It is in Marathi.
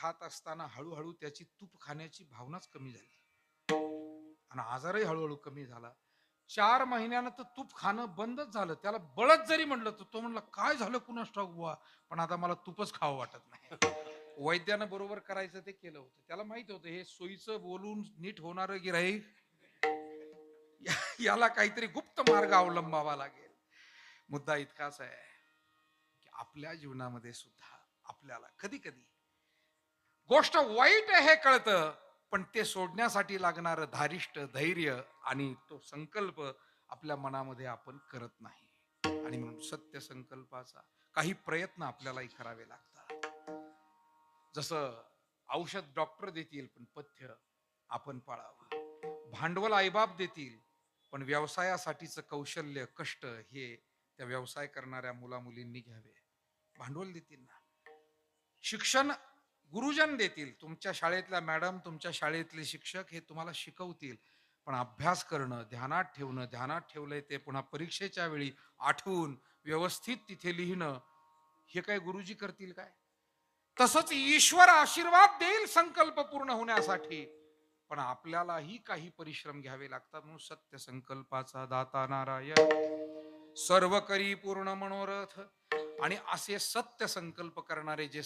खात असताना हळूहळू त्याची तूप खाण्याची भावनाच कमी झाली. आणि आजारही हळूहळू कमी झाला. चार महिन्यानं तर तूप खाणं बंदच झालं. त्याला बळच जरी म्हणलं तर तो म्हणला काय झालं पुन्हा स्टॉक बुवा? पण आता मला तूपच खावं वाटत नाही. वैद्यानं बरोबर करायचं ते केलं होतं. त्याला माहीत होतं हे सोयीचं बोलून नीट होणार गिराईक याला काहीतरी गुप्त मार्ग अवलंबावा लागेल. मुद्दा इतकाच आहे की आपल्या जीवनामध्ये सुद्धा आपल्याला कधी कधी गोष्ट वाईट आहे हे कळतं पण ते सोडण्यासाठी लागणारं धारिष्ट धैर्य आणि तो संकल्प आपल्या मनामध्ये आपण करत नाही. आणि म्हणून सत्य संकल्पाचा काही प्रयत्न आपल्यालाही करावे लागतात. जसं औषध डॉक्टर देतील पण पथ्य आपण पाळावं. भांडवल आईबाप देतील पण व्यवसायासाठीचं कौशल्य कष्ट हे त्या व्यवसाय करणाऱ्या मुला मुलींनी घ्यावे. भांडवल देतील ना. शिक्षण गुरुजन देतील. तुमच्या शाळेतल्या मॅडम तुमच्या शाळेतले शिक्षक हे तुम्हाला शिकवतील. पण अभ्यास करणं ध्यानात ठेवणं ध्यानात ठेवलंय ते पुन्हा परीक्षेच्या वेळी आठवून व्यवस्थित तिथे लिहिणं हे काय गुरुजी करतील काय? तसंच ईश्वर आशीर्वाद देईल संकल्प पूर्ण होण्यासाठी. पण आपल्यालाही काही परिश्रम घ्यावे लागतात म्हणून सत्य संकल्पाचा दाता नारायण. सर्व करी पूर्ण मनोरथ. आणि असे सत्य संकल्प करणारे जे